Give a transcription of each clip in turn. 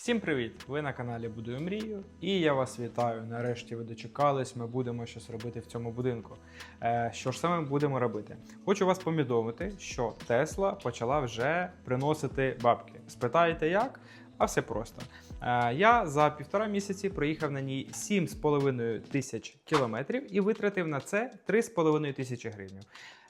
Всім привіт! Ви на каналі Будую Мрію, і я вас вітаю. Нарешті ви дочекались. Ми будемо щось робити в цьому будинку. Е, що ж саме будемо робити? Хочу вас повідомити, що Тесла почала вже приносити бабки. Спитаєте як? А все просто. Е, я за півтора місяці проїхав на ній 7,5 тисяч кілометрів і витратив на це 3,5 тисячі гривень.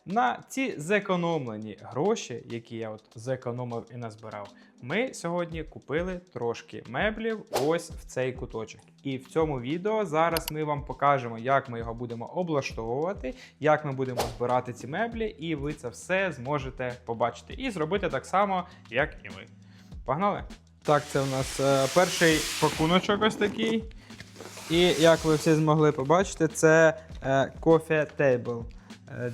На ці зекономлені гроші, які я от зекономив і назбирав, ми сьогодні купили трошки меблів ось в цей куточок. І в цьому відео зараз ми вам покажемо, як ми його будемо облаштовувати, як ми будемо збирати ці меблі, і ви це все зможете побачити і зробити так само, як і ми. Погнали! Так, це у нас е, перший пакуночок ось такий. І як ви всі змогли побачити, це е, Coffee Table е,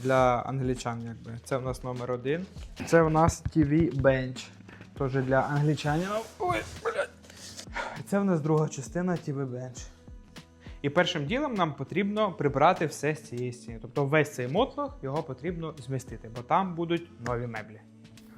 для англічан. Якби. Це у нас номер один. Це у нас TV Bench. Теж для англічанів. Ой, блядь. Це у нас друга частина TV Bench. І першим ділом нам потрібно прибрати все з цієї стіни. Тобто весь цей мотлох його потрібно змістити, бо там будуть нові меблі.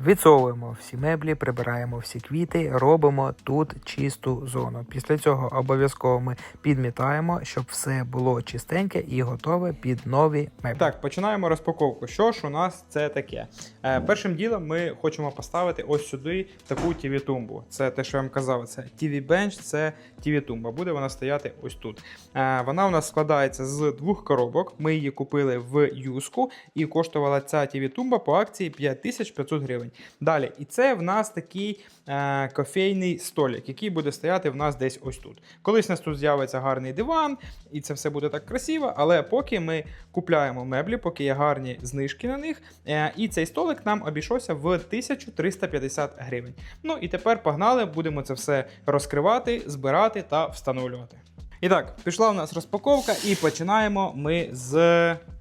Відсовуємо всі меблі, прибираємо всі квіти, робимо тут чисту зону. Після цього обов'язково ми підмітаємо, щоб все було чистеньке і готове під нові меблі. Так, починаємо розпаковку. Що ж у нас це таке? Е, першим ділом ми хочемо поставити ось сюди таку TV-тумбу. Це те, що я вам казав, це TV-бенч, це TV-тумба. Буде вона стояти ось тут. Е, вона у нас складається з двох коробок. Ми її купили в юску і коштувала ця TV-тумба по акції 5500 гривень. Далі, і це в нас такий е, кофейний столик, який буде стояти в нас десь ось тут. Колись у нас тут з'явиться гарний диван, і це все буде так красиво, але поки ми купляємо меблі, поки є гарні знижки на них. Е, і цей столик нам обійшовся в 1350 гривень. Ну і тепер погнали, будемо це все розкривати, збирати та встановлювати. І так, пішла у нас розпаковка, і починаємо ми з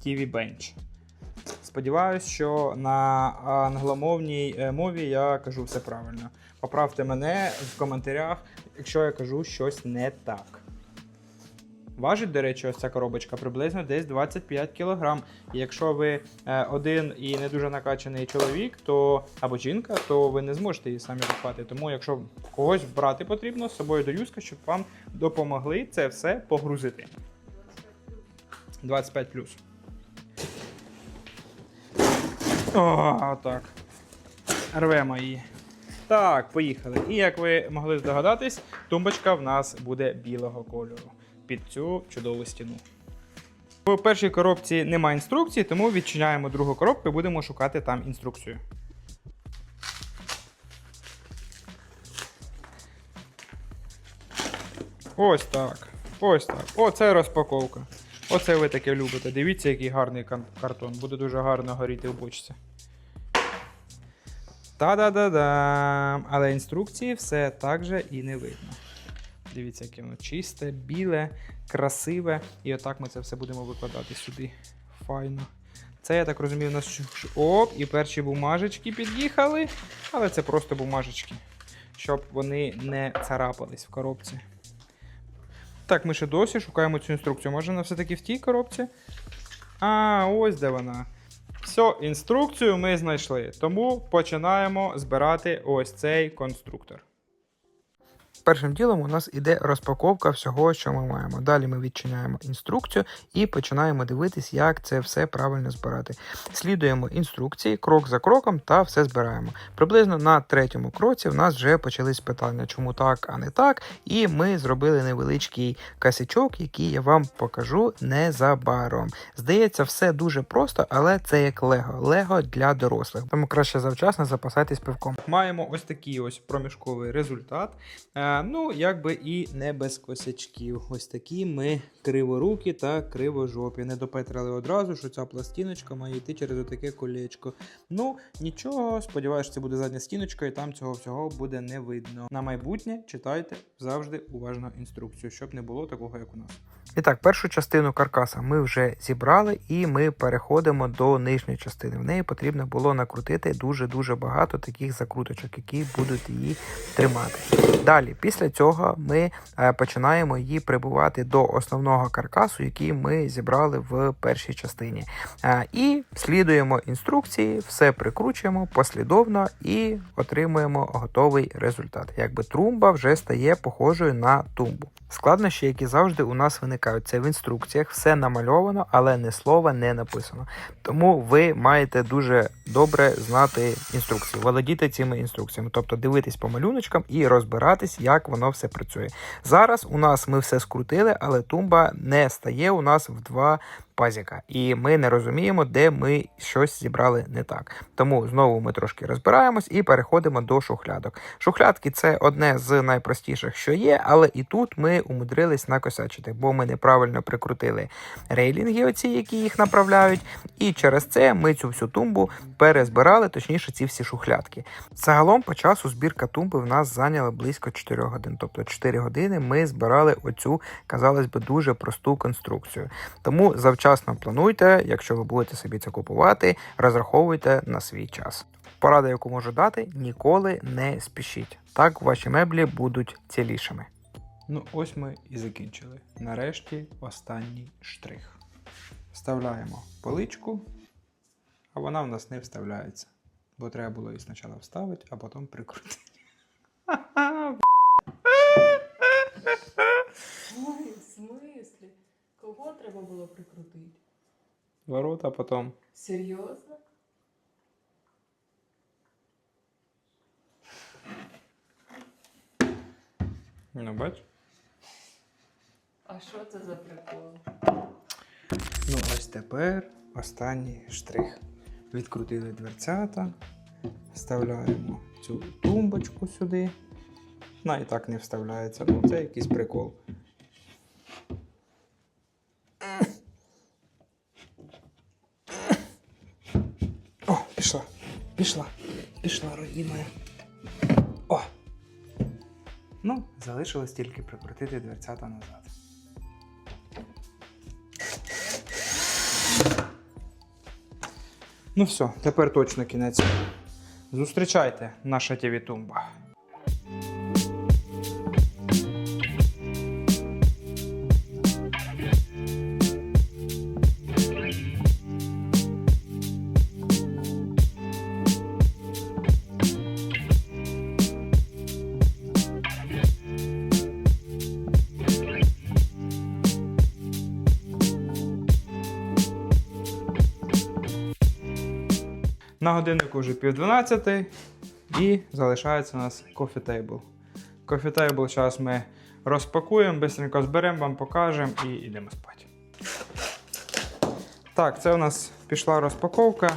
TV Bench. Сподіваюсь, що на англомовній е, мові я кажу все правильно. Поправте мене в коментарях, якщо я кажу щось не так. Важить, до речі, ось ця коробочка приблизно десь 25 кг. І якщо ви е, один і не дуже накачаний чоловік, то або жінка, то ви не зможете її самі розпати. Тому, якщо когось брати потрібно з собою до юзка, щоб вам допомогли це все погрузити. 25 О, так. Рвемо її. Так, поїхали. І як ви могли здогадатись, тумбочка в нас буде білого кольору під цю чудову стіну. В першій коробці немає інструкції, тому відчиняємо другу коробку і будемо шукати там інструкцію. Ось так. Ось так. Оце розпаковка. Оце ви таке любите. Дивіться, який гарний картон. Буде дуже гарно горіти в бочці. Та-да-да-дам! Але інструкції все так же і не видно. Дивіться, яке воно чисте, біле, красиве. І отак ми це все будемо викладати сюди. Файно. Це, я так розумію, у нас оп, і перші бумажечки під'їхали. Але це просто бумажечки, щоб вони не царапались в коробці. Так, ми ще досі шукаємо цю інструкцію. Може вона все-таки в тій коробці? А, ось де вона. Все, інструкцію ми знайшли. Тому починаємо збирати ось цей конструктор. Першим ділом у нас іде розпаковка всього, що ми маємо. Далі ми відчиняємо інструкцію і починаємо дивитись, як це все правильно збирати. Слідуємо інструкції крок за кроком та все збираємо. Приблизно на третьому кроці в нас вже почались питання, чому так, а не так. І ми зробили невеличкий касячок, який я вам покажу незабаром. Здається, все дуже просто, але це як Лего. Лего для дорослих. Тому краще завчасно запасайтесь пивком. Маємо ось такий ось проміжковий результат. Е, ну, якби і не без косячків. Ось такі ми криворукі та кривожопі. Не допетрили одразу, що ця пластиночка має йти через отаке колечко. Ну, нічого, сподіваюся, це буде задня стіночка, і там цього всього буде не видно. На майбутнє читайте завжди уважно інструкцію, щоб не було такого, як у нас. І так, першу частину каркаса ми вже зібрали, і ми переходимо до нижньої частини. В неї потрібно було накрутити дуже-дуже багато таких закруточок, які будуть її тримати. Далі, Після цього ми е, починаємо її прибувати до основного каркасу, який ми зібрали в першій частині. Е, І слідуємо інструкції, все прикручуємо послідовно і отримуємо готовий результат. Якби трумба вже стає похожою на тумбу. Складнощі, які завжди у нас виникають, це в інструкціях, все намальовано, але не слова не написано. Тому ви маєте дуже добре знати інструкції, володіти цими інструкціями, тобто дивитись по малюночкам і розбиратись, як воно все працює. Зараз у нас ми все скрутили, але тумба не стає у нас в два пазіка, і ми не розуміємо, де ми щось зібрали не так. Тому знову ми трошки розбираємось і переходимо до шухлядок. Шухлядки це одне з найпростіших, що є, але і тут ми умудрились накосячити, бо ми неправильно прикрутили рейлінги, оці, які їх направляють, і через це ми цю всю тумбу перезбирали, точніше, ці всі шухлядки. Загалом по часу збірка тумби в нас зайняла близько 4 годин. Тобто 4 години ми збирали оцю, казалось би, дуже просту конструкцію. Тому завчасно плануйте, якщо ви будете собі це купувати, розраховуйте на свій час. Порада, яку можу дати, ніколи не спішіть. Так ваші меблі будуть цілішими. Ну, ось ми і закінчили. Нарешті останній штрих. Вставляємо поличку, а вона в нас не вставляється. Бо треба було її спочатку вставити, а потім прикрутити. Ой, в смислі? Кого треба було прикрутити? Ворота потім. Серйозно? Ну, бач. А що це за прикол? Ну, ось тепер останній штрих. Відкрутили дверцята, вставляємо цю тумбочку сюди. Вона і так не вставляється, ну це якийсь прикол. О, пішла, пішла, пішла, родина. О! Ну, залишилось тільки прикрутити дверцята назад. Ну все, тепер точно кінець. Зустрічайте наша тіві тумба. На годиннику вже пів 12 і залишається у нас кофі тейбл. Кофі тейбл зараз ми розпакуємо, швидко зберемо, вам покажемо і йдемо спати. Так, це у нас пішла розпаковка.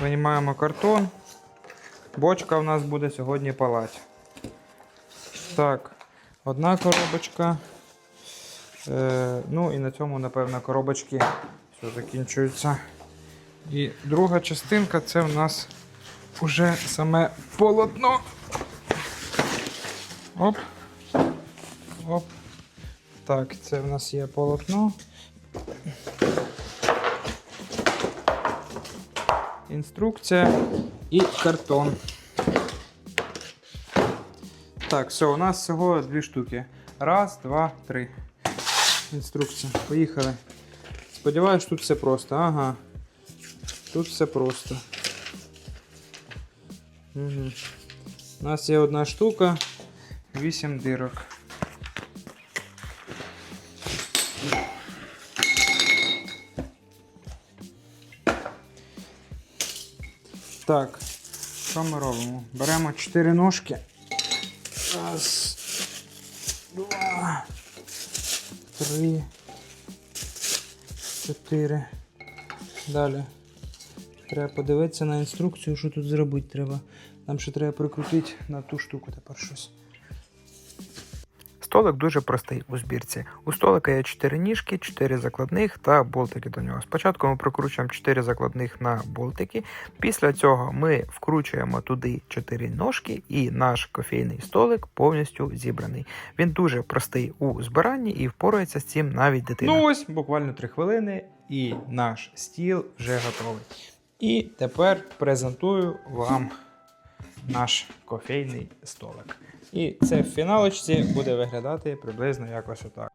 Винімаємо картон. Бочка у нас буде сьогодні палати. Так, одна коробочка. Е, ну і на цьому, напевно, коробочки все закінчуються. І друга частинка це в нас уже саме полотно. Оп. Оп. Так, це в нас є полотно. Інструкція і картон. Так, все, у нас всього дві штуки. Раз, два, три. Інструкція. Поїхали. Сподіваюсь, тут все просто. Ага. Тут все просто. Угу. У нас є одна штука, 8 дирок. Так, що ми робимо? Беремо 4 ножки. Раз, два, три, чотири. Далі. Треба подивитися на інструкцію, що тут зробити треба. Нам ще треба прикрутити на ту штуку тепер щось. Столик дуже простий у збірці. У столика є 4 ніжки, 4 закладних та болтики до нього. Спочатку ми прокручуємо 4 закладних на болтики. Після цього ми вкручуємо туди 4 ножки, і наш кофейний столик повністю зібраний. Він дуже простий у збиранні і впорається з цим навіть дитина. Ну ось, буквально 3 хвилини, і наш стіл вже готовий. І тепер презентую вам наш кофейний столик. І це в фіналочці буде виглядати приблизно якось отак.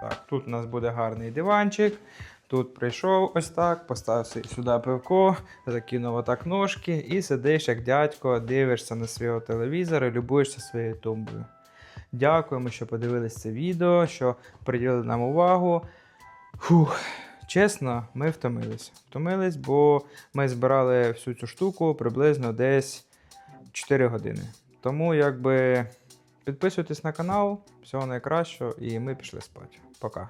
Так, тут у нас буде гарний диванчик. Тут прийшов ось так, поставив сюди пивко, закинув отак ножки і сидиш як дядько, дивишся на свого телевізора, любуєшся своєю тумбою. Дякуємо, що подивились це відео, що приділили нам увагу. Фух, чесно, ми втомились. Втомились, бо ми збирали всю цю штуку приблизно десь 4 години. Тому якби підписуйтесь на канал, всього найкращого, і ми пішли спати. Пока.